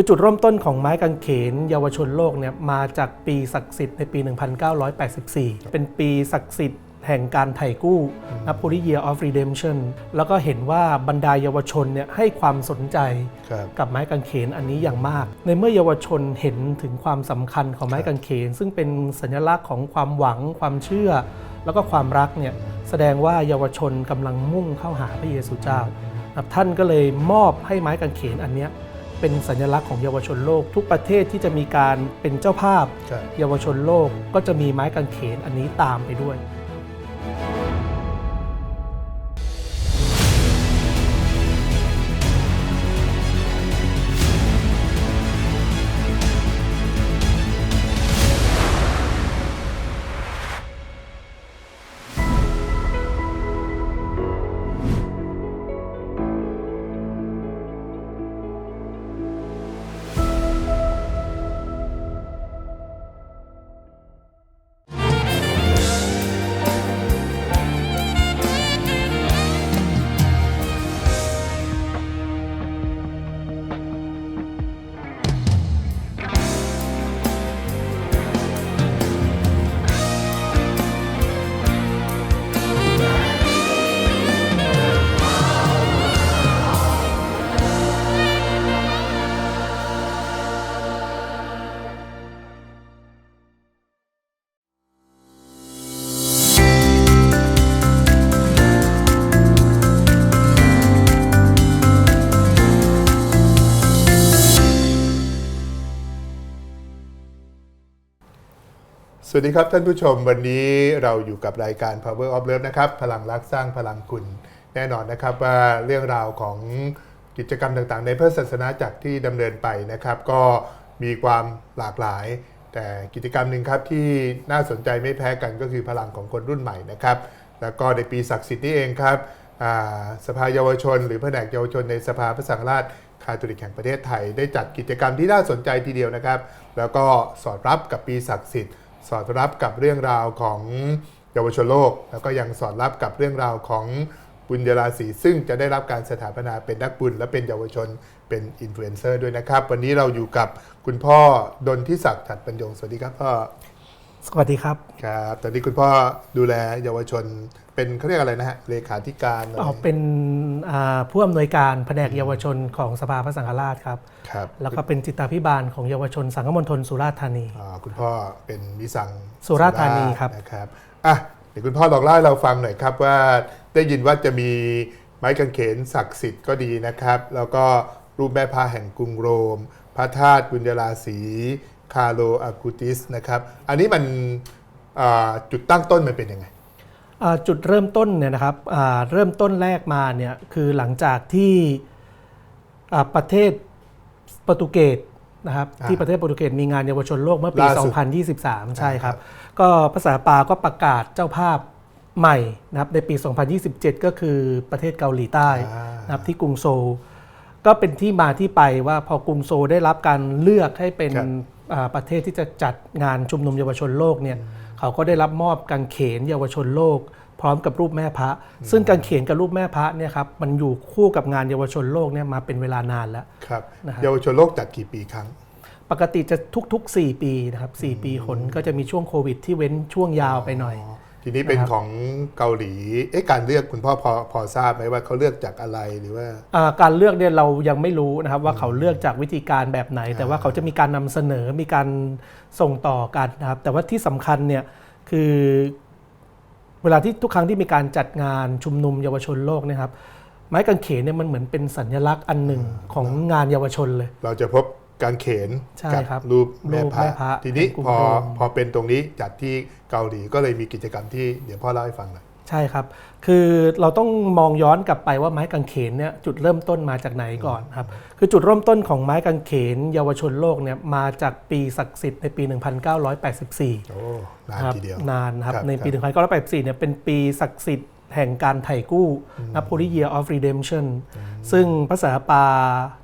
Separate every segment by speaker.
Speaker 1: คือจุดเริ่มต้นของไม้กางเขนเยาวชนโลกเนี่ยมาจากปีศักดิ์สิทธิ์ในปี 1984 เป็นปีศักดิ์สิทธิ์แห่งการไถ่กู้นับ Holy Year of Redemption แล้วก็เห็นว่าบรรดาเยาวชนเนี่ยให้ความสนใจ
Speaker 2: ครับ
Speaker 1: กับไม้กางเขนอันนี้อย่างมาก ในเมื่อเยาวชนเห็นถึงความสำคัญของไม้กางเขน ซึ่งเป็นสัญลักษณ์ของความหวัง ความเชื่อ แล้วก็ความรักเนี่ยแสดงว่าเยาวชนกำลังมุ่งเข้าหาพระเยซูเจ้าครับท่านก็เลยมอบให้ไม้กางเขนอันเนี้ย เป็นสัญลักษณ์ของเยาวชนโลก ทุกประเทศที่จะมีการเป็นเจ้าภาพ
Speaker 2: ครับ
Speaker 1: เยาวชนโลกก็จะมีไม้กางเขนอันนี้ตามไปด้วย
Speaker 2: ส วัสดีครับท่านผู้ชมวันนี้เราอยู่กับรายการ Power of Love นะครับ พลังรักสร้างพลังคุณ แน่นอนนะครับว่าเรื่องราวของกิจกรรมต่างๆ ในพระศาสนาจักรที่ดำเนินไปนะครับ ก็มีความหลากหลาย แต่กิจกรรมหนึ่งครับที่น่าสนใจไม่แพ้กันก็คือพลังของคนรุ่นใหม่นะครับ แล้วก็ในปีศักดิ์สิทธิ์นี้เองครับอ่าสภาเยาวชน หรือแผนกเยาวชนในสภาพระสังฆราชคาทอลิกแห่งประเทศไทย ได้จัดกิจกรรมที่น่าสนใจทีเดียวนะครับ แล้วก็สอดรับกับปีศักดิ์สิทธิ์ สอดรับกับเรื่องราวของเยาวชนโลก แล้วก็ยังสอดรับกับเรื่องราวของบุญยาราศีซึ่งจะได้รับการสถาปนาเป็นนักบุญ และเป็นเยาวชนเป็นอินฟลูเอนเซอร์ด้วยนะครับ วันนี้เราอยู่กับคุณพ่อดนทิศักดิ์ถัดปัญญงสวัสดีครับพ่อ
Speaker 1: สวัสดีครับ
Speaker 2: ครับตอนนี้คุณพ่อดูแลเยาวชนเป็นเขาเรียกอะไรนะฮะเลขาธิการอะไร
Speaker 1: อ๋อเป็นอ่าผู้อำนวยการแผนกเยาวชนของสภาพระสังฆราชครับ
Speaker 2: ครับ
Speaker 1: แล้วก็เป็นจิตาพิบาลของเยาวชนสังฆมณฑลสุราษฎร์ธานี
Speaker 2: อ่าคุณพ่อเป็นมิสัง
Speaker 1: สุราษฎร์ธานีครับ
Speaker 2: นะครับอะเดี๋ยวคุณพ่อลองเล่าให้เราฟังหน่อยครับว่าได้ยินว่าจะมีไม้กางเขนศักดิ์สิทธิ์ก็ดีนะครับ แล้วก็รูปแม่พาแห่งกรุงโรม พระธาตุบุญญาราศี คาโลอากูติสนะครับอันนี้มันอ่าจุดตั้งต้นมันเป็นยังไง
Speaker 1: อ่าจุดเริ่มต้นเนี่ยนะครับอ่าเริ่มต้นแรกมาเนี่ยคือหลังจากที่อ่าประเทศโปรตุเกสนะครับ
Speaker 2: อ่า
Speaker 1: ที่ประเทศโปรตุเกสมีงานเยาวชนโลกเมื่อปี
Speaker 2: ล่าสุด
Speaker 1: 2023 ใช่ครับ
Speaker 2: อ่าครับ
Speaker 1: ก็ภาษาปาก็ประกาศเจ้าภาพใหม่นะครับในปี 2027 ก็คือประเทศเกาหลีใต้
Speaker 2: อ่าน
Speaker 1: นะครับที่กรุงโซลก็เป็นที่มาที่ไปว่าพอกรุงโซลได้รับการเลือกให้เป็น
Speaker 2: ครับ
Speaker 1: อ่า ประเทศที่จะจัดงานชุมนุมเยาวชนโลกเนี่ยเขาก็ได้รับมอบกางเขนเยาวชนโลก พร้อมกับรูปแม่พระ ซึ่งกางเขนกับรูปแม่พระเนี่ยครับมันอยู่คู่กับงานเยาวชนโลกเนี่ยมาเป็นเวลานานแล้ว
Speaker 2: ครับ
Speaker 1: นะครับ
Speaker 2: เยาวชนโลกจัดกี่ปีครั้ง
Speaker 1: ปกติจะทุกๆ 4 ปีนะครับ4ปีหนก็จะมีช่วงโควิดที่เว้นช่วงยาวไปหน่อย
Speaker 2: ทีนี้เป็น
Speaker 1: นะครับ
Speaker 2: ของเกาหลีเอ๊ะการเลือกคุณพ่อพอพอทราบไหมว่าเขาเลือกจากอะไรหรือว่า
Speaker 1: อ่าการเลือกเนี่ยเรายังไม่รู้นะครับว่าเขาเลือกจากวิธีการแบบไหน แต่ว่าเขาจะมีการนำเสนอมีการส่งต่อกันนะครับแต่ว่าที่สำคัญเนี่ยคือเวลาที่ทุกครั้งที่มีการจัดงานชุมนุมเยาวชนโลกเนะครับไม้กางเขนเนี่ยมันเหมือนเป็นสัญลักษณ์อันหนึ่งของงานเยาวชนเลย
Speaker 2: เราจะพบ การเขน
Speaker 1: ใช่
Speaker 2: กั
Speaker 1: ครับ
Speaker 2: รูปแม่
Speaker 1: รูป
Speaker 2: พระ
Speaker 1: แม่พระ
Speaker 2: ทีนี้
Speaker 1: เป็นกลุ่ม
Speaker 2: พอ
Speaker 1: โรม
Speaker 2: พอเป็นตรงนี้จัดที่เกาหลีก็เลยมีกิจกรรมที่เดี๋ยวพ่อเล่าให้ฟังหน่อย
Speaker 1: ใช่ครับ คือเราต้องมองย้อนกลับไปว่าไม้กางเขนเนี่ยจุดเริ่มต้นมาจากไหนก่อนครับ คือจุดเริ่มต้นของไม้กางเขนเยาวชนโลกเนี่ยมาจากปีศักดิ์สิทธิ์ในปี 1984
Speaker 2: โอ้นาน
Speaker 1: ครับ
Speaker 2: ทีเดียว
Speaker 1: นานนะครับ
Speaker 2: ครับ
Speaker 1: ในปี
Speaker 2: ครับ
Speaker 1: 1984 เนี่ยเป็นปีศักดิ์สิทธิ์แห่งการไถ่กู้นับ Holy Year of Redemption ซึ่งพระสาปา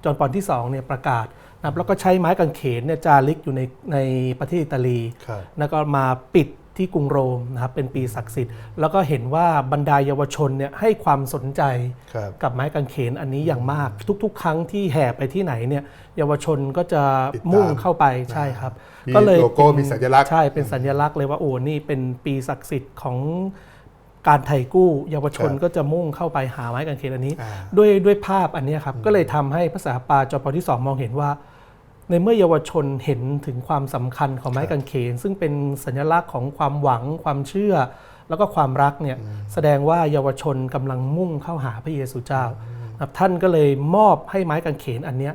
Speaker 1: จอห์นปอนที่2เนี่ยประกาศ นะครับแล้วก็ใช้ไม้กางเขนเนี่ยจาริกอยู่ในในประเทศอิตาลี
Speaker 2: ครับ
Speaker 1: แล้วก็มาปิดที่กรุงโรมนะครับเป็นปีศักดิ์สิทธิ์ แล้วก็เห็นว่าบรรดาเยาวชนเนี่ยให้ความสนใจ
Speaker 2: ครับ
Speaker 1: กับไม้กางเขนอันนี้อย่างมาก ทุก ๆ ครั้งที่แห่ไปที่ไหนเนี่ยเยาวชนก็จะ
Speaker 2: ติดตาม
Speaker 1: มุ่งเข้าไปใช่ครับ
Speaker 2: มี
Speaker 1: ก็เลย
Speaker 2: โลโก้
Speaker 1: เป็น
Speaker 2: มีสัญลักษณ์
Speaker 1: ใช่เป็นสัญลักษณ์เลยว่าโอ้นี่เป็นปีศักดิ์สิทธิ์ของการไถ่กู้ เยาวชน
Speaker 2: ครับ
Speaker 1: ก็จะมุ่งเข้าไปหาไม้กางเขนอันนี้
Speaker 2: อ่า
Speaker 1: ด้วยด้วยภาพอันเนี้ยครับก็เลยทำให้ภาษาปาจพที่สองมองเห็นว่า ในเมื่อเยาวชนเห็นถึงความสำคัญของไม้กางเขน ซึ่งเป็นสัญลักษณ์ของความหวังความเชื่อ แล้วก็ความรักเนี่ยแสดงว่าเยาวชนกำลังมุ่งเข้าหาพระเยซูเจ้านะครับท่านก็เลยมอบให้ไม้กางเขนอันเนี้ย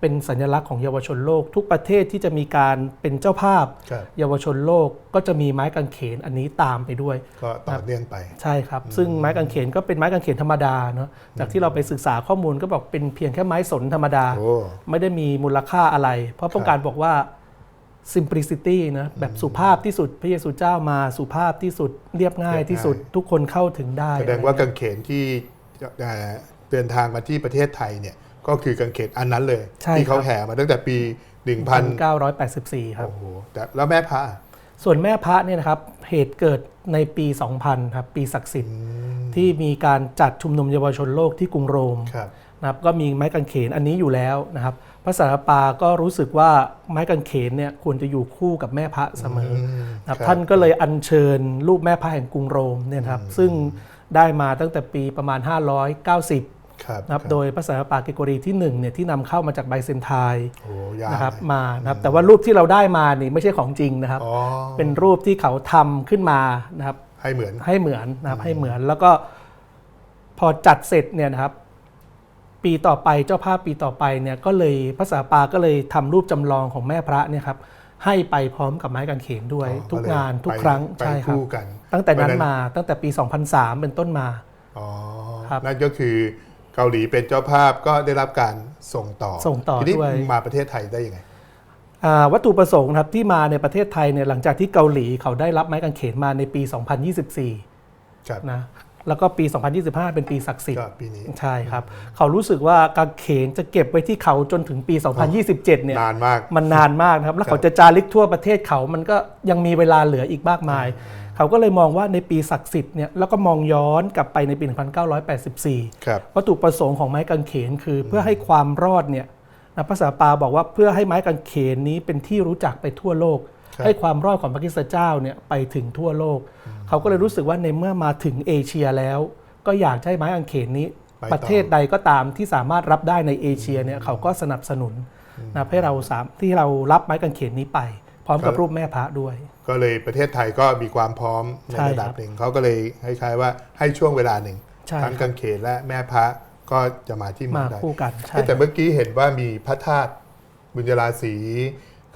Speaker 1: เป็นสัญลักษณ์ของเยาวชนโลก ทุกประเทศที่จะมีการเป็นเจ้าภาพ
Speaker 2: ครับ
Speaker 1: เยาวชนโลกก็จะมีไม้กางเขนอันนี้ตามไปด้วย
Speaker 2: ก็ต่อเนื่องไป
Speaker 1: ใช่ครับ ซึ่งไม้กางเขนก็เป็นไม้กางเขนธรรมดาเนาะจากที่เราไปศึกษาข้อมูลก็บอกเป็นเพียงแค่ไม้สนธรรมดา
Speaker 2: โอ้
Speaker 1: ไม่ได้มีมูลค่าอะไร เพราะต้องการบอกว่า simplicity นะแบบสุภาพที่สุดพระเยซูเจ้ามาสุภาพที่สุดเรียบง่ายที่สุดทุกคนเข้าถึงได้
Speaker 2: แสดงว่ากางเขนที่เอ่อเดินทางมาที่ประเทศไทยเนี่ย ก็คือกางเขนอันนั้นเลย
Speaker 1: ใช่
Speaker 2: ที่เขา
Speaker 1: ครับ
Speaker 2: แห่มาตั้งแต่ปี 1000
Speaker 1: 1984ครับ
Speaker 2: โอ้โหแต่แล้วแม่พระ
Speaker 1: ส่วนแม่พระเนี่ยนะครับเหตุเกิดในปี 2000ครับปีศักดิ์สิทธิ์ที่มีการจัดชุมนุมเยาวชนโลกที่กรุงโรม
Speaker 2: ครับ
Speaker 1: นะครับก็มีไม้กางเขนอันนี้อยู่แล้วนะครับพระสารปาก็รู้สึกว่าไม้กางเขนเนี่ยควรจะอยู่คู่กับแม่พระเสมออนะครับ
Speaker 2: ครับ
Speaker 1: ท่านก็เลยอัญเชิญรูปแม่พระแห่งกรุงโรมเนี่ยนะครับซึ่งได้มาตั้งแต่ปีประมาณ 590
Speaker 2: ครับ
Speaker 1: นะครับโดยพระสารปาเกโกรีที่1เนี่ยที่นำเข้ามาจากไบเซนไทน์
Speaker 2: โอ้ยาว
Speaker 1: นะครับ
Speaker 2: เลย
Speaker 1: มานะครับแต่ว่ารูปที่เราได้มานี่ไม่ใช่ของจริงนะครับ
Speaker 2: อ๋อ
Speaker 1: เป็นรูปที่เขาทำขึ้นมานะครับ
Speaker 2: ให้เหมือน
Speaker 1: ให้เหมือนนะครับให้เหมือนแล้วก็พอจัดเสร็จเนี่ยนะครับ ปีต่อไปเจ้าภาพปีต่อไปเนี่ยก็เลยพระสาปาก็เลยทำรูปจำลองของแม่พระเนี่ยครับให้ไปพร้อมกับไม้กางเขนด้วย
Speaker 2: อ๋อ
Speaker 1: ทุก
Speaker 2: เลย
Speaker 1: งานทุก
Speaker 2: ไป
Speaker 1: ครั้ง
Speaker 2: ไป
Speaker 1: ใช่ครับ
Speaker 2: คู่กัน
Speaker 1: ตั้งแต่นั้น
Speaker 2: เพระฉะ
Speaker 1: มาตั้งแต่ปี 2003 เป็นต้นมา
Speaker 2: อ๋อ
Speaker 1: ครับ
Speaker 2: นั่นก็คือ เกาหลีเป็นเจ้าภาพก็ได้รับการส่งต่อ
Speaker 1: ส่งต่อ
Speaker 2: ทีนี้
Speaker 1: ด้วย
Speaker 2: มาประเทศไทยได้ยังไง
Speaker 1: อ่าวัตถุประสงค์นะครับที่มาในประเทศไทยเนี่ยหลังจากที่เกาหลีเขาได้รับไม้กางเขนมาในปี 2024
Speaker 2: ครับ
Speaker 1: นะแล้วก็ปี 2025 เป็นปีศักดิ์สิทธิ์
Speaker 2: ก็ปีนี้
Speaker 1: ใช่ครับ เขารู้สึกว่ากางเขนจะเก็บไว้ที่เขาจนถึงปี 2027 เนี่ย
Speaker 2: นานมาก
Speaker 1: มันนานมากนะครับ แล้ว
Speaker 2: ครับ
Speaker 1: เขาจะจาริกทั่วประเทศเขามันก็ยังมีเวลาเหลืออีกมากมาย เขาก็เลยมองว่าในปีศักดิ์สิทธิ์เนี่ยแล้วก็มองย้อนกลับไปในปี 1984
Speaker 2: ครับ
Speaker 1: วัตถุประสงค์ของไม้กางเขนคือเพื่อให้ความรอดเนี่ยนะภาษาปาบอกว่าเพื่อให้ไม้กางเขนนี้เป็นที่รู้จักไปทั่วโลก
Speaker 2: ครับ
Speaker 1: ให้ความรอดของพระคริสตเจ้าเนี่ยไปถึงทั่วโลก เขาก็เลยรู้สึกว่าในเมื่อมาถึงเอเชียแล้ว ก็อยากจะให้ไม้กางเขนนี้
Speaker 2: ไปต่อ
Speaker 1: ประเทศใดก็ตามที่สามารถรับได้ในเอเชียเนี่ยเขาก็สนับสนุนนะให้เราสามที่เรารับไม้กางเขนนี้ไปพ ร้อมกับรูปแม่พระด้วย
Speaker 2: ก็เลยประเทศไทยก็มีความพร้อมใน
Speaker 1: ใช่
Speaker 2: ระดับ
Speaker 1: ครับ
Speaker 2: หนึ่งเขาก็เลยคล้ายๆว่าให้ช่วงเวลาหนึ่ง
Speaker 1: ใช่
Speaker 2: ทั้ง
Speaker 1: ครับ
Speaker 2: กางเขนและแม่พระก็จะมาที่เมื
Speaker 1: มา
Speaker 2: องไทย
Speaker 1: คู่กันใช่
Speaker 2: แต่เมื่อกี้เห็นว่ามีพระธาตุบุญยราศี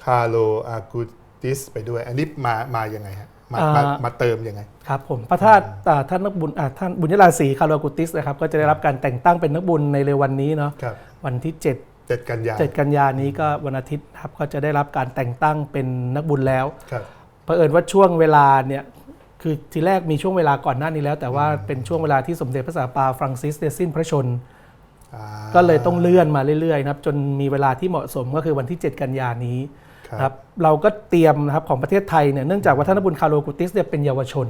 Speaker 2: คาโลอากูติสไปด้วย อันนี้มามายังไงฮะมามามาเติมยังไง
Speaker 1: ครับผมพระธาตุอ่าท่านนักบุญอ่าท่านบุญยราศีคาร์โลกุติสนะครับก็จะได้รับการแต่งตั้งเป็นนักบุญในเร็ววันนี้เนาะ
Speaker 2: ครับ
Speaker 1: วันที่ 7
Speaker 2: เจ็ดกันยา
Speaker 1: 7 กันยานี้ก็วันอาทิตย์ครับก็จะได้รับการแต่งตั้งเป็นนักบุญแล้ว
Speaker 2: ครับ
Speaker 1: เผอิญว่าช่วงเวลาเนี่ยคือทีแรกมีช่วงเวลาก่อนหน้านี้แล้ว แต่ว่าเป็นช่วงเวลาที่สมเด็จพระสันตะปาฟรังซิสเนี่ยสิ้นพระชน
Speaker 2: อ่า
Speaker 1: ก็เลยต้องเลื่อนมาเรื่อยๆนะครับจนมีเวลาที่เหมาะสมก็คือวันที่ 7 กันยานี้
Speaker 2: ครับ
Speaker 1: นะครับเราก็เตรียมนะครับของประเทศไทยเนี่ยเนื่องจากว่าท่านนบุญคาร์โลกุติสเนี่ยเป็นเยาวชน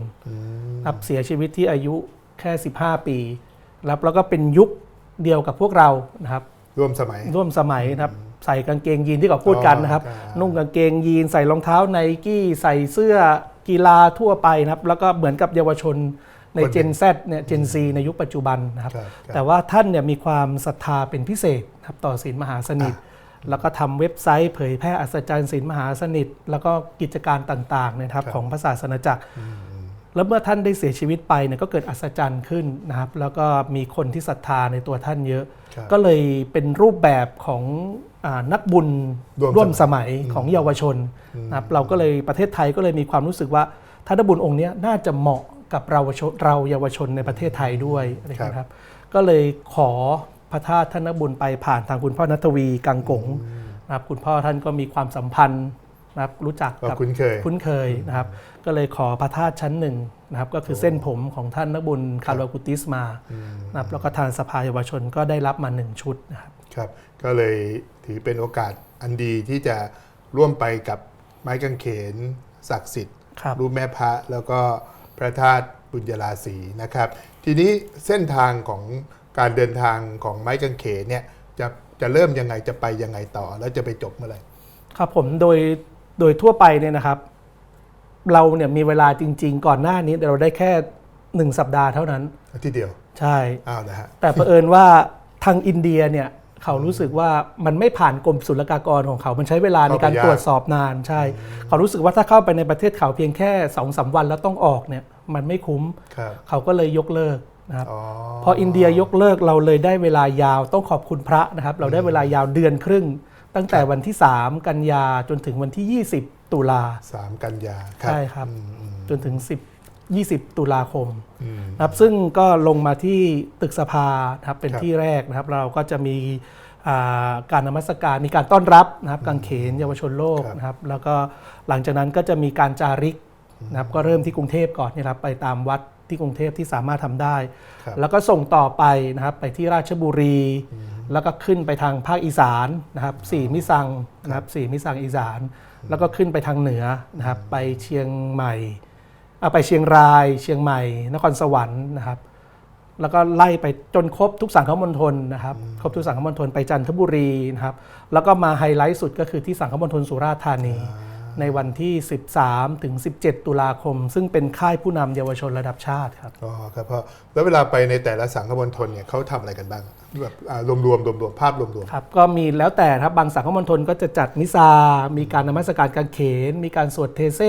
Speaker 1: ครับเสียชีวิตที่อายุแค่ 15 ปีแล้วแล้วก็เป็นยุคเดียวกับพวกเรานะครับ
Speaker 2: ร่วมสมัย
Speaker 1: ร่วมสมัยนะครับใส่กางเกงยีนที่เขาพูดกันนะครับ
Speaker 2: อ๋อครับ
Speaker 1: นุ่งกางเกงยีนใส่รองเท้าไนกี้ใส่เสื้อกีฬาทั่วไปนะครับ แล้วก็เหมือนกับเยาวชนใน
Speaker 2: คนหนึ่ง
Speaker 1: เจน Z เนี่ยเจน Z ในยุคปัจจุบันนะครับ
Speaker 2: ครับครับ
Speaker 1: แต่ว่าท่านเนี่ยมีความศรัทธาเป็นพิเศษนะครับต่อศีลมหาสนิท แล้วก็ทำเว็บไซต์เผยแพร่อัศจรรย์ศีลมหาสนิท แล้วก็กิจการต่างๆเนยนะครับ
Speaker 2: ครับ
Speaker 1: ของพระศาสนาจักร แล้วเมื่อท่านได้เสียชีวิตไปเนี่ยก็เกิดอัศจรรย์ขึ้นนะครับ แล้วก็มีคนที่ศรัทธาในตัวท่านเยอะ
Speaker 2: ครับ
Speaker 1: ก็เลยเป็นรูปแบบของอานักบุญ
Speaker 2: ร่วม
Speaker 1: ร่วม
Speaker 2: ส
Speaker 1: ส
Speaker 2: มั
Speaker 1: มั
Speaker 2: ย
Speaker 1: ยของเยาวชนนะครับเราก็เลยประเทศไทยก็เลยมีความรู้สึกว่าท่านนักบุญองค์เนี้ยน่าจะเหมาะกับเราชนเราเยาวชนในประเทศไทยด้วยอะไรอย่างเงี้ยครับ ก็เลยขอพระธาตุท่านนักบุญไปผ่านทางคุณพ่อนัทวีกังกงนะครับคุณพ่อท่านก็มีความสัมพันธ์ นะครับรู้จัก
Speaker 2: ก็
Speaker 1: กับ
Speaker 2: คุ้นเคย
Speaker 1: คุ้นเคยนะครับก็เลยขอพระธาตุชั้นหนึ่งนะครับก็คือเส้นผมของท่านนักบุญคาร์โลกุติสมานะครับแล้วก็ทางสภาเยาวชนก็ได้รับมาหนึ่งชุดนะครับ
Speaker 2: ครับก็เลยถือเป็นโอกาสอันดีที่จะร่วมไปกับไม้กางเขนศักดิ์สิทธิ์
Speaker 1: ครับ
Speaker 2: รูปแม่พระแล้วก็พระธาตุบุญยราศีนะครับ ทีนี้เส้นทางของการเดินทางของไม้กางเขนเนี่ยจะจะเริ่มยังไงจะไปยังไงต่อ แล้วจะไปจบเมื่อไหร่
Speaker 1: ครับผมโดย โดยทั่วไปเนี่ยนะครับ เราเนี่ยมีเวลาจริง ๆ ก่อนหน้านี้เราได้แค่หนึ่งสัปดาห์เท่านั้น
Speaker 2: อาทิตย์เดียว
Speaker 1: ใช่
Speaker 2: อ้าวนะฮะ
Speaker 1: แต่เผอิญว่าทางอินเดียเนี่ยเขารู้สึกว่ามันไม่ผ่านกรมศุลกากรของเขา มันใช้เวลาในการ
Speaker 2: เข้าไปยาก
Speaker 1: ตรวจสอบนานใช่ เขารู้สึกว่าถ้าเข้าไปในประเทศเขาเพียงแค่สองสาวันแล้วต้องออกเนี่ยมันไม่คุ้ม
Speaker 2: ครับ
Speaker 1: เขาก็เลยยกเลิกนะครับ
Speaker 2: อ๋อ
Speaker 1: พออินเดียยกเลิกเราเลยได้เวลายาวต้องขอบคุณพระนะครับ เราได้เวลายาวเดือนครึ่ง ตั้งแต่วันที่ 3 กันยาจนถึงวันที่ 20 ตุลา
Speaker 2: สามกันยา
Speaker 1: ใช่ครับ
Speaker 2: อืมอืม
Speaker 1: จนถึง 10 20 ตุลาคม
Speaker 2: อืม
Speaker 1: นะครับซึ่งก็ลงมาที่ตึกสภานะครับเป็น
Speaker 2: ครับ
Speaker 1: ที่แรกนะครับ เราก็จะมีอ่าการนมัสการมีการต้อนรับนะครับกางเขนเยาวชนโลก
Speaker 2: ครับ
Speaker 1: นะครับ แล้วก็หลังจากนั้นก็จะมีการจาริกนะครับก็เริ่มที่กรุงเทพก่อนเนยครับไปตามวัดที่กรุงเทพที่สามารถทำได้
Speaker 2: ครับ
Speaker 1: แล้วก็ส่งต่อไปนะครับไปที่ราชบุรี แล้วก็ขึ้นไปทางภาคอีสานนะครับสี่มิสังนะครับสี่มิสังอีสาน แล้วก็ขึ้นไปทางเหนือนะครับไปเชียงใหม่เอาไปเชียงราย เชียงใหม่ นครสวรรค์นะครับ แล้วก็ไล่ไปจนครบทุกสังคมณฑลนะครับครบทุกสังคมณฑลไปจันทบุรีนะครับแล้วก็มาไฮไลท์สุดก็คือที่สังคมณฑลสุราษฎร์ธานี ในวันที่ 13 ถึง 17 ตุลาคม ซึ่งเป็นค่ายผู้นำเยาวชนระดับชาติครับ
Speaker 2: อ๋อครับพ่อแล้วเวลาไปในแต่ละสังคมณฑลเนี่ยเขาทำอะไรกันบ้างแบบอ่ารวมๆรวมรวมๆภาพรวม
Speaker 1: ครับก็มีแล้วแต่ครับบางสังคมณฑลก็จะจัดมิซา มีการนมัสการกางเขน มีการสวดเทเซ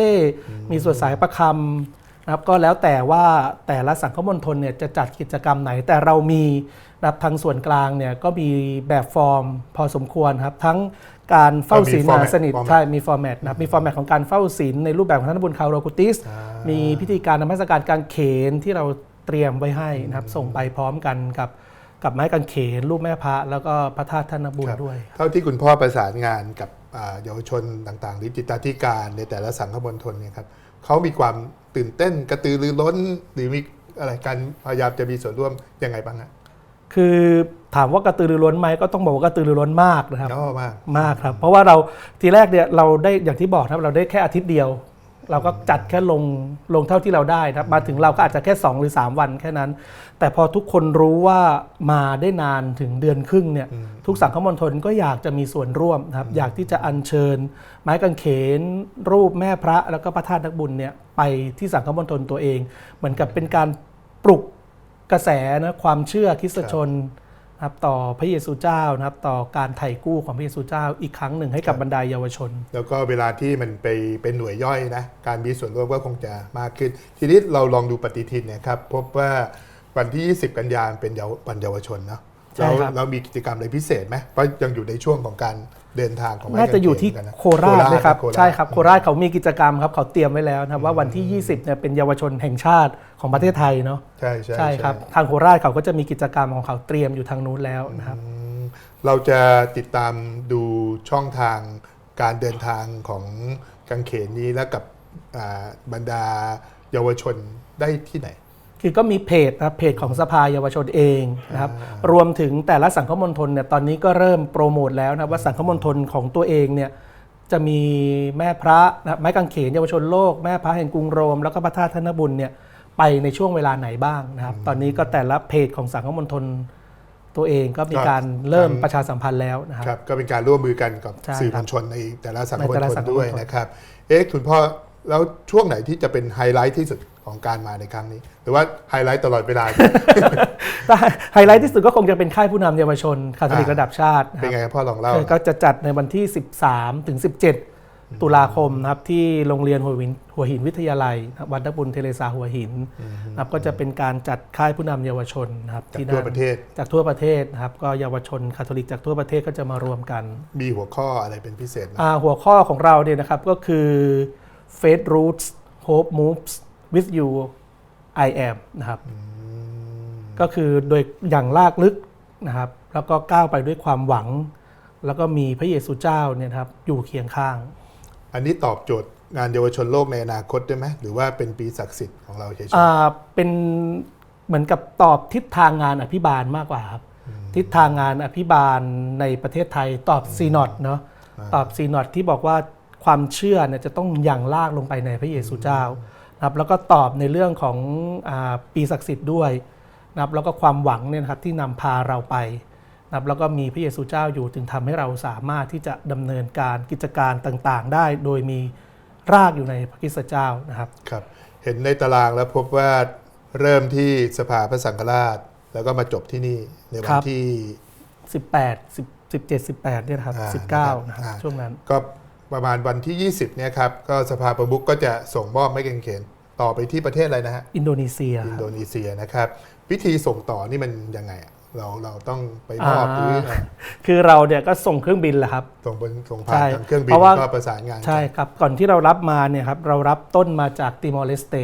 Speaker 1: มีสวดสายประคำนะครับก็แล้วแต่ว่าแต่ละสังคมณฑลเนี่ยจะจัดกิจกรรมไหนแต่เรามีนะครับทางส่วนกลางเนี่ยก็มีแบบฟอร์มพอสมควรครับทั้ง การเฝ้าศีล
Speaker 2: มี format
Speaker 1: มหาสนิท
Speaker 2: format
Speaker 1: ใช่มีฟอร์แมตนะครับมีฟอร์แมตของการเฝ้าศีลในรูปแบบของท่านบุญคาวโรกุติส
Speaker 2: อ่า
Speaker 1: มีพิธีการนมัสการกางเขนที่เราเตรียมไว้ให้นะครับส่งไปพร้อมกันกับกับไม้กางเขนรูปแม่พระแล้วก็พระธาตุท่านบุญ
Speaker 2: ครับ
Speaker 1: ด้วย
Speaker 2: ๆเท่าที่คุณพ่อประสานงานกับอ่าเยาวชนต่างๆหรือจิตาธิการในแต่ละสังคมณฑลเนี่ยครับเขามีความตื่นเต้นกระตือรือร้นหรือมีอะไรการพยายามจะมีส่วนร่วมยังไงบ้างฮะ
Speaker 1: คือถามว่ากระตือรือร้นไหมก็ต้องบอกว่ากระตือรือร้นมากนะครับ
Speaker 2: น้อมาก
Speaker 1: มากครับ เพราะว่าเราทีแรกเนี่ยเราได้อย่างที่บอกนะครับเราได้แค่อาทิตย์เดียว เราก็จัดแค่ลงลงเท่าที่เราได้นะครับมาถึงเราก็อาจจะแค่ 2 หรือ 3 วันแค่นั้น แต่พอทุกคนรู้ว่ามาได้นานถึงเดือนครึ่งเนี่ยทุกสังคมณฑลก็อยากจะมีส่วนร่วมนะครับอยากที่จะอัญเชิญ ไม้กางเขน รูปแม่พระแล้วก็พระธาตุนักบุญเนี่ยไปที่สังคมณฑลตัวเอง เหมือนกับเป็นการปลุก กระแสนะความเชื่อคริสตชนนะครับต่อพระเยซูเจ้านะครับต่อการไถ่กู้ของพระเยซูเจ้าอีกครั้งหนึ่งให้กับบรรดาเยาวชน
Speaker 2: แล้วก็เวลาที่มันไปเป็นหน่วยย่อยนะการมีส่วนร่วมก็คงจะมากขึ้น ทีนี้เราลองดูปฏิทินเนี่ยครับพบว่าวันที่ 20 กันยายนเป็นเยาววันเยาวชนเนาะ
Speaker 1: ใช่
Speaker 2: เรา
Speaker 1: ครับ
Speaker 2: เรามีกิจกรรมอะไรพิเศษไหมเพราะยังอยู่ในช่วงของการเดินทางของไม้
Speaker 1: น่าจะอยู่ที่
Speaker 2: กงเขนกันนะ
Speaker 1: โคราชเลยครับ
Speaker 2: โคาช
Speaker 1: ใช่ครับ โคราชเขามีกิจกรรมครับเขาเตรียมไว้แล้วนะครับว่าวันที่ 20เนี่ยเป็นเยาวชนแห่งชาติของประเทศไทยเนาะ
Speaker 2: ใช่ใช่
Speaker 1: ใช่ครับทางโคราชเขาก็จะมีกิจกรรมของเขาเตรียมอยู่ทางนู้นแล้วนะครับ
Speaker 2: อืมเราจะติดตามดูช่องทางการเดินทางของกังเขนนี้แล้วกับอ่าบรรดาเยาวชนได้ที่ไหน
Speaker 1: คือก็มีเพจนะครับเพจของสภาเยาวชนเองนะครับรวมถึงแต่ละสังคมณฑลเนี่ยตอนนี้ก็เริ่มโปรโมทแล้วนะครับว่าสังคมณฑลของตัวเองเนี่ยจะมีแม่พระนะครับไม้กางเขนเยาวชนโลกแม่พระแห่งกรุงโรม แล้วก็พระธาตุธนบุญเนี่ยไปในช่วงเวลาไหนบ้างนะครับ ตอนนี้ก็แต่ละเพจของสังคมณฑลตัวเองก็มีการเริ่มประชาสัมพันธ์แล้วนะครับ
Speaker 2: ครับก็เป็นการร่วมมือกันกับ
Speaker 1: ใช่
Speaker 2: สื่อ
Speaker 1: ค
Speaker 2: ม
Speaker 1: รับ
Speaker 2: วลชนในแต่ละสังคม
Speaker 1: ในแต่ละ
Speaker 2: ช
Speaker 1: สั
Speaker 2: น
Speaker 1: งคม
Speaker 2: ด้วย
Speaker 1: ชน
Speaker 2: นะครับเอ๊ะคุณพ่อแล้วช่วงไหนที่จะเป็นไฮไลท์ที่สุด ของการมาในครั้งนี้ หรือว่าไฮไลท์ตลอดเวลา
Speaker 1: แต่ไฮไลท์ที่สุดก็คงจะเป็นค่ายผู้นำเยาวชนคาทอลิกระดับชาตินะค
Speaker 2: เป็น
Speaker 1: รับ
Speaker 2: ไงครับพ่อลองเล่า
Speaker 1: ก็จะจัดในวันที่ 13ถึง17 ตุลาคมนะครับที่โรงเรียนหัวหินหัวหินวิทยาลัยนะครับวัดนักบุญเทเลซาหัวหินนะครับก็จะเป็นการจัดค่ายผู้นำเยาวชนนะครับ
Speaker 2: จาก
Speaker 1: ที่
Speaker 2: ทั่ว
Speaker 1: นั่น
Speaker 2: ประเทศ
Speaker 1: จากทั่วประเทศนะครับก็เยาวชนคาทอลิกจากทั่วประเทศก็จะมารวมกัน
Speaker 2: มีหัวข้ออะไรเป็นพิเศษไหม
Speaker 1: อ่าหัวข้อของเราเนี่ยนะครับก็คือ faith roots hope moves with you I am นะครับ ก็คือโดยอย่างลากลึกนะครับ แล้วก็ก้าวไปด้วยความหวัง แล้วก็มีพระเยซูเจ้าเนี่ยนะครับอยู่เคียงข้าง
Speaker 2: อันนี้ตอบโจทย์งานเยาวชนโลกในอนาคตได้ไหมหรือว่าเป็นปีศักดิ์สิทธิ์ของเราเฉย
Speaker 1: อ่าเป็นเหมือนกับตอบทิศทางงานอภิบาลมากกว่าครับ ทิศทางงานอภิบาลในประเทศไทยตอบซีนอตเนาะตอบซีนอตที่บอกว่าความเชื่อเนี่ยจะต้องอย่างลากลงไปในพระเยซูเจ้า นะครับแล้วก็ตอบในเรื่องของอาปีศักดิ์สิทธิ์ด้วยนะครับแล้วก็ความหวังเนี่ยนะครับที่นำพาเราไปนะครับแล้วก็มีพระเยซูเจ้าอยู่ถึงทำให้เราสามารถที่จะดำเนินการกิจการต่างๆ ได้โดยมีรากอยู่ในพระคริสตเจ้านะครับ
Speaker 2: ครับ เห็นในตารางแล้วพบว่าเริ่มที่สภาพระสังฆราช แล้วก็มาจบที่นี่ในวั
Speaker 1: ครั
Speaker 2: น
Speaker 1: บ
Speaker 2: ที่
Speaker 1: 18 10 17 18เนี่ยนะครับ
Speaker 2: อ่า
Speaker 1: 19นะครับ
Speaker 2: อ่า
Speaker 1: ช่วงนั้น
Speaker 2: ก็ ประมาณวันที่ 20เนี่ยครับก็สภาประมุขก็จะส่งมอบไม้กางเขนต่อไปที่ประเทศอะไรนะฮะ
Speaker 1: อินโดนีเซีย
Speaker 2: อินโดนีเซียนะครับวิธีส่งต่อนี่มันยังไงอะเราเราต้องไปมอบหรือ
Speaker 1: อ่าคือเราเนี่ยก็ส่งเครื่องบินแหละครับ
Speaker 2: ส่งบนส่ง
Speaker 1: ใช่
Speaker 2: ผ่านทางเครื่องบิน
Speaker 1: เพราะว่า
Speaker 2: ก็ประสานงานกัน
Speaker 1: ใช่ครับก่อนที่เรารับมาเนี่ยครับเรารับต้นมาจากติมอร์เลสเต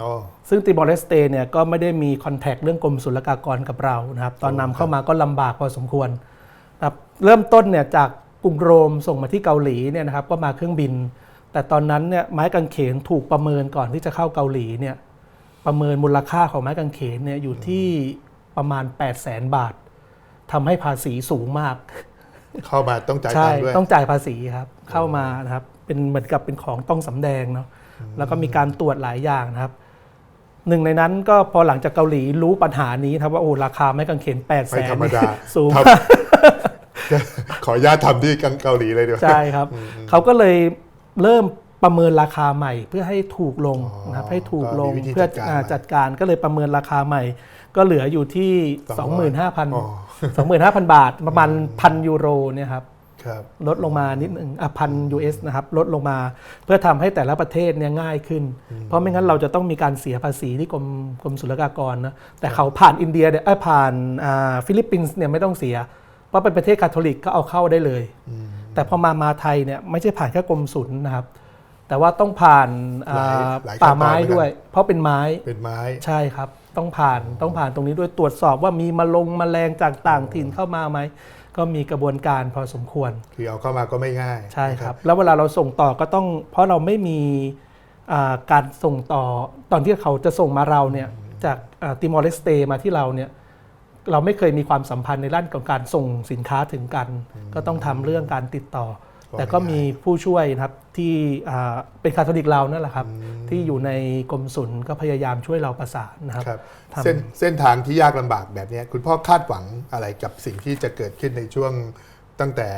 Speaker 2: อ๋อ
Speaker 1: ซึ่งติมอร์เลสเตเนี่ยก็ไม่ได้มีคอนแทคเรื่องกรมศุลกากรกับเรานะครับ ตอนนำเข้ามาก็ลำบากพอสมควรครับเริ่มต้นเนี่ยจากก รุงโรมส่งมาที่เกาหลีเนี่ยนะครับก็มาเครื่องบิน แต่ตอนนั้นเนี่ยไม้กางเขนถูกประเมินก่อนที่จะเข้าเกาหลีเนี่ยประเมินมูลค่าของไม้กางเขนเนี่ยอยู่ที่ประมาณ 8 0 0แสนบาททำให้ภาษีสูงมาก
Speaker 2: เข้ามาต้องจ่าย
Speaker 1: ใช่
Speaker 2: ตังค์ด้วย
Speaker 1: ต้องจ่ายภาษีครับเข้ามานะครับเป็นเหมือนกับเป็นของต้องสำแดงเนาะแล้วก็มีการตรวจหลายอย่างนะครับหนึ่งในนั้นก็พอหลังจากเกาหลีรู้ปัญหานี้นะครับว่าโอ้ราคาไม้กางเขน8ปดแส
Speaker 2: ไม่
Speaker 1: น
Speaker 2: ธรรมดา
Speaker 1: สูง
Speaker 2: ทำ ขออนุญาตทำที่เกาหลีเลยดีกว่า
Speaker 1: ใช่ครับ เขาก็เลยเริ่มประเมินราคาใหม่ เพื่อให้ถูกลง
Speaker 2: อ๋อ
Speaker 1: นะครับให้ถูกลง
Speaker 2: ก็มีวิธี
Speaker 1: เพื่อ
Speaker 2: จัดการ
Speaker 1: อ่า
Speaker 2: ใหม่
Speaker 1: จัดการก็เลยประเมินราคาใหม่ ก็เหลืออยู่ที่
Speaker 2: สองร้อยอ๋อ
Speaker 1: 25,000 25,000 บาทประมาณพันยูโรเนี่ยครับ
Speaker 2: ครับ
Speaker 1: ลดลงมานิดหนึ่งอะพัน US นะครับลดลงมาเพื่อทำให้แต่ละประเทศเนี่ยง่ายขึ้น เพราะไม่งั้นเราจะต้องมีการเสียภาษีที่กรมกรมศุลกากรนะแต่เขาผ่านอินเดียเนี่ยเอ้ยผ่านอ่าฟิลิปปินส์เนี่ยไม่ต้องเสีย เพราะเป็นประเทศคาทอลิกก็เอาเข้าได้เลย แต่พอมามาไทยเนี่ยไม่ใช่ผ่านแค่กรมศุลนะครับ แต่ว่าต้องผ่านอ่า
Speaker 2: หลายหลายขั้นตอน
Speaker 1: ป่าไม้
Speaker 2: เหมือนกัน
Speaker 1: ด้วย เพราะเป็นไม้
Speaker 2: เป็นไม้
Speaker 1: ใช่ครับ ต้องผ่านต้องผ่านตรงนี้ด้วยตรวจสอบว่ามีมาลงแมลงจากต่างถิ่นเข้ามาไหม ก็มีกระบวนการพอสมควร
Speaker 2: คือเอาเข้ามาก็ไม่ง่าย
Speaker 1: ใช่
Speaker 2: นะครับ
Speaker 1: แล้วเวลาเราส่งต่อก็ต้อง เพราะเราไม่มีอ่าการส่งต่อตอนที่เขาจะส่งมาเราเนี่ยจากติมอร์เลสเตมาที่เราเนี่ย เราไม่เคยมีความสัมพันธ์ในด้านของการส่งสินค้าถึงกัน ก็ต้องทำเรื่องการติดต่อ
Speaker 2: ก็
Speaker 1: แต่ก็
Speaker 2: ไม่
Speaker 1: มี
Speaker 2: ง่าย
Speaker 1: ผู้ช่วยนะครับที่อ่าเป็นคาทอลิกเรานั่นแหละครับ ที่อยู่ในกรมศุลก็พยายามช่วยเราประสานนะครับ
Speaker 2: ครับ
Speaker 1: ทำ
Speaker 2: เส้นเส้นทางที่ยากลำบากแบบเนี้ยคุณพ่อคาดหวังอะไรกับสิ่งที่จะเกิดขึ้นในช่วงตั้งแต่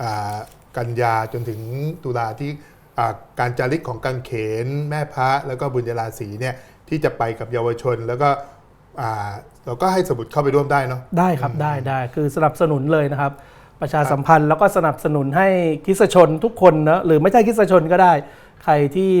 Speaker 2: อ่ากันยาจนถึงตุลาที่อ่าการจาริกของกังเขน แม่พระแล้วก็บุญญาราศีเนี่ยที่จะไปกับเยาวชนแล้วก็อ่า เราก็ให้สมุดเข้าไปร่วมได้เนาะ
Speaker 1: ได้ครับได้ได้คือสนับสนุนเลยนะครับ ประชาสัมพันธ์แล้วก็สนับสนุนให้คริสตชนทุกคนนะหรือไม่ใช่คริสตชนก็ได้ ใครที่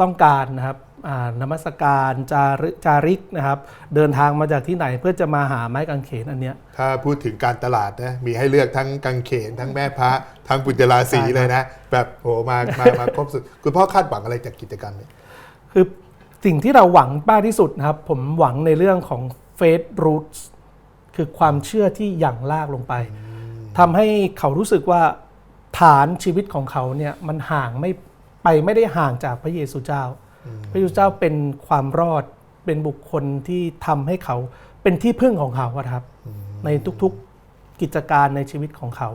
Speaker 1: ต้องการนะครับอ่านมัสการจารึจาริกนะครับ เดินทางมาจากที่ไหนเพื่อจะมาหาไม้กางเขนอันเนี้ย
Speaker 2: ถ้าพูดถึงการตลาดนะมีให้เลือกทั้งกังเขน ทั้งแม่พระ ทั้งบุญญาราศี
Speaker 1: ใช่ครับ
Speaker 2: เลยนะ แบบโหมามามาครบสุดคุณพ่อคาดหวังอะไรจากกิจกรรมนี้
Speaker 1: คือสิ่งที่เราหวังมากที่สุดนะครับ ผมหวังในเรื่องของ faith roots คือความเชื่อที่หยั่งลากลงไปทำให้เขารู้สึกว่าฐานชีวิตของเขาเนี่ยมันห่างไม่ไปไม่ได้ห่างจากพระเยซูเจ้า พระเยซูเจ้าเป็นความรอดเป็นบุคคลที่ทำให้เขาเป็นที่พึ่งของเขาอะครับ ในทุกๆกิจการในชีวิตของเขา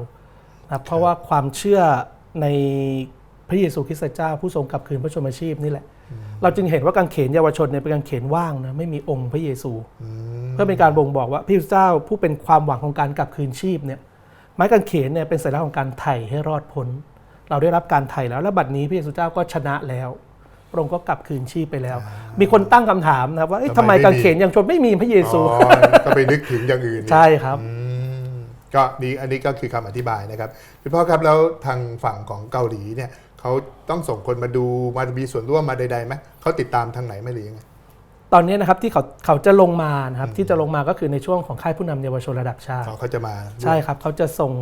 Speaker 1: นะครับเพราะว่าความเชื่อในพระเยซูคริสต์เจ้าผู้ทรงกลับคืนพระชนมชีพนี่แหละ เราจึงเห็นว่ากางเขนเยาวชนเนี่ยเป็นกางเขนว่างนะไม่มีองค์พระเยซู เพื่อเป็นการบ่งบอกว่าพระเยซูเจ้าผู้เป็นความหวังของการกลับคืนชีพเนี่ยไม้กางเขนเนี่ยเป็นสัญลักษณ์ของการไถ่ให้รอดพ้น เราได้รับการไถ่แล้ว และบัดนี้พระเยซูเจ้าก็ชนะแล้วพระองค์ก็กลับคืนชีพไปแล้ว มีคนตั้งคำถามนะครับว่าเอ๊ะ
Speaker 2: ทำ
Speaker 1: ทำ
Speaker 2: ไม
Speaker 1: ไม
Speaker 2: ไม่มี
Speaker 1: กางเขนยังชนไม่มีพระเยซู
Speaker 2: อ๋อก็ไปนึกถึงอย่างอื่น
Speaker 1: ใช่ครับ
Speaker 2: อืมก็นี่อันนี้ก็คือคำอธิบายนะครับคุณพ่อครับแล้วทางฝั่งของเกาหลีเนี่ยเขาต้องส่งคนมาดูมามีส่วนร่วมมาใดๆไหมเขาติดตามทางไหนไหม่หรือยังไง
Speaker 1: ตอนนี้นะครับที่เขาเขาจะลงมานะครับที่จะลงมาก็คือในช่วงของค่ายผู้นำเยาวชนระดับชาติ
Speaker 2: อ๋อเขาจะมา
Speaker 1: ใช่ครับเขาจะส่ง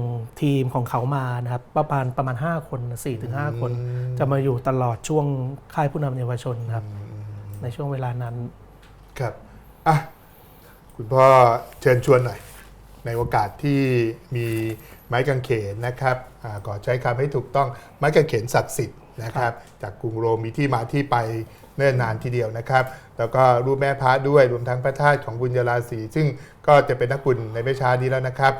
Speaker 1: ทีมของเขามานะครับประมาณประมาณ 5 คน4ถึง5คน จะมาอยู่ตลอดช่วงค่ายผู้นำเยาวชนครับในช่วงเวลานั้น
Speaker 2: ครับอะคุณพ่อเชิญชวนหน่อย ในโอกาสที่มีไม้กางเขนนะครับอาขอใช้คำให้ถูกต้องไม้กางเขนศักดิ์สิทธิ์นะครับ จากกรุงโรมมีที่มาที่ไป เนิ่นนานทีเดียวนะครับ แล้วก็รูปแม่พระด้วยรวมทั้งพระธาตุของบุญญาราศีซึ่งก็จะเป็นนักบุญในไม่ช้านี้แล้วนะครับ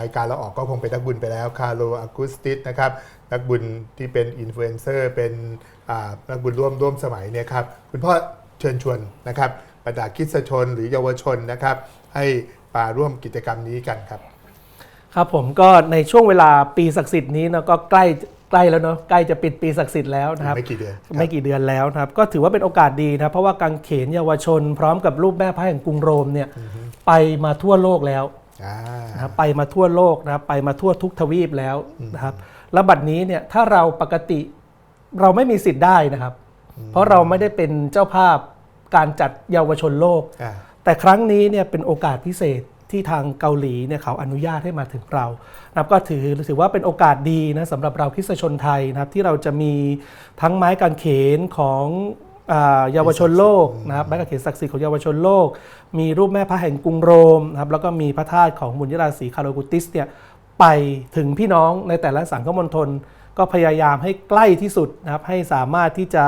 Speaker 2: รายการเราออกก็คงเป็นนักบุญไปแล้วคาร์โลอากูสติสนะครับนักบุญที่เป็นอินฟลูเอนเซอร์เป็นนักบุญร่วมร่วมสมัยเนี่ยครับคุณพ่อเชิญชวนนะครับบรรดาคิดชนหรือเยาวชนนะครับให้มาร่วมกิจกรรมนี้กันครับ
Speaker 1: ครับผมก็ในช่วงเวลาปีศักดิ์สิทธิ์นี้เนาะก็ใกล้ ใกล้แล้วเนาะใกล้จะปิดปีศักดิ์สิทธิ์แล้วนะครับ
Speaker 2: ไม่กี่เดือนครับ
Speaker 1: ไม่กี่เดือนแล้วนะครับ ก็ถือว่าเป็นโอกาสดีนะครับเพราะว่ากังเขนเยาวชน พร้อมกับรูปแม่พระแห่งกรุงโรมเนี่ยไปมาทั่วโลกแล้ว
Speaker 2: อ่า
Speaker 1: นะครับไปมาทั่วโลกนะครับไปมาทั่วทุกทวีปแล้วนะครับ แล้วบัดนี้เนี่ยถ้าเราปกติเราไม่มีสิทธิ์ได้นะครับ เพราะเราไม่ได้เป็นเจ้าภาพการจัดเยาวชนโลก
Speaker 2: อ่า
Speaker 1: แต่ครั้งนี้เนี่ยเป็นโอกาสพิเศษ ที่ทางเกาหลีเนี่ยเขาอนุญาตให้มาถึงเรานะครับก็ถือถือว่าเป็นโอกาสดีนะสำหรับเราคริสชนไทยนะครับที่เราจะมีทั้งไม้กางเขนของเยาวชนโลกนะครับไม้กางเขนศักดิ์สิทธิ์ของเยาวชนโลก มีรูปแม่พระแห่งกรุงโรมนะครับแล้วก็มีพระธาตุของบุญยราศีคาโลกุติสเนี่ยไปถึงพี่น้องในแต่ละสังคมณฑลก็พยายามให้ใกล้ที่สุดนะครับให้สามารถที่จะ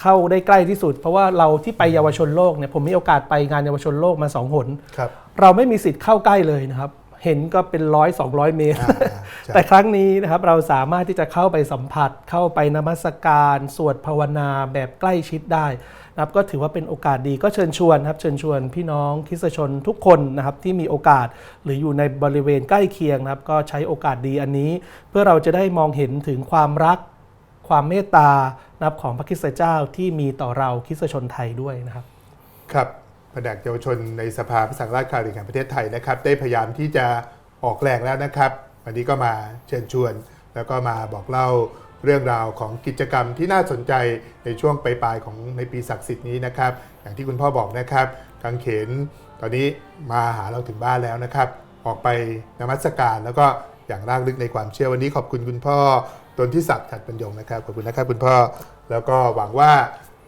Speaker 1: เข้าได้ใกล้ที่สุด เพราะว่าเราที่ไปเยาวชนโลกเนี่ยผมมีโอกาสไปงานเยาวชนโลกมาสองหน
Speaker 2: ครับ
Speaker 1: เราไม่มีสิทธิ์เข้าใกล้เลยนะครับ เห็นก็เป็นร้อยสองร้อยเมตร
Speaker 2: อ่าใช่
Speaker 1: แต่ครั้งนี้นะครับเราสามารถที่จะเข้าไปสัมผัส เข้าไปนมัสการ สวดภาวนาแบบใกล้ชิดได้นะครับก็ถือว่าเป็นโอกาสดีก็เชิญชวนครับเชิญชวนพี่น้องคริสตชนทุกคนนะครับที่มีโอกาสหรืออยู่ในบริเวณใกล้เคียงนะครับ ก็ใช้โอกาสดีอันนี้ เพื่อเราจะได้มองเห็นถึงความรัก ความเมตตานะครับของพระคริสตเจ้าที่มีต่อเราคริสตชนไทยด้วยนะครับ
Speaker 2: ครับแผนกเยาวชนในสภาพระสังฆราชคาริกแห่งประเทศไทยนะครับ ได้พยายามที่จะออกแรงแล้วนะครับ วันนี้ก็มาเชิญชวน แล้วก็มาบอกเล่าเรื่องราวของกิจกรรมที่น่าสนใจในช่วงปลายๆของในปีศักดิ์สิทธิ์นี้นะครับ อย่างที่คุณพ่อบอกนะครับกังเขนตอนนี้มาหาเราถึงบ้านแล้วนะครับ ออกไปนมัสการแล้วก็อย่างรากลึกในความเชื่อวันนี้ขอบคุณคุณพ่อ ตนที่ศักดิ์ฉัดบรรยงนะครับขอบคุณนะครับคุณพ่อ แล้วก็หวังว่า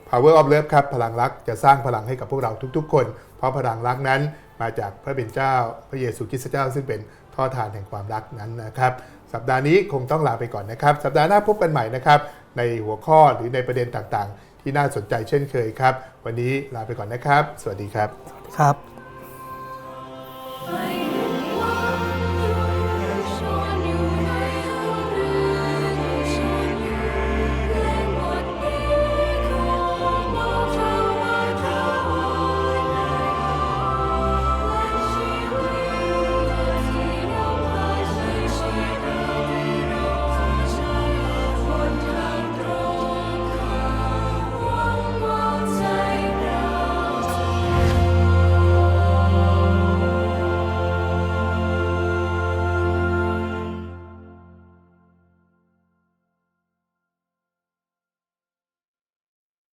Speaker 2: Power of Love ครับพลังรักจะสร้างพลังให้กับพวกเราทุกๆ คน เพราะพลังรักนั้นมาจากพระเป็นเจ้า พระเยซูคริสต์เจ้า ซึ่งเป็นท่อทานแห่งความรักนั้นนะครับ สัปดาห์นี้คงต้องลาไปก่อนนะครับ สัปดาห์หน้าพบกันใหม่นะครับ ในหัวข้อหรือในประเด็นต่างๆ ที่น่าสนใจเช่นเคยครับ วันนี้ลาไปก่อนนะครับ สวัสดีครับ
Speaker 1: ครับ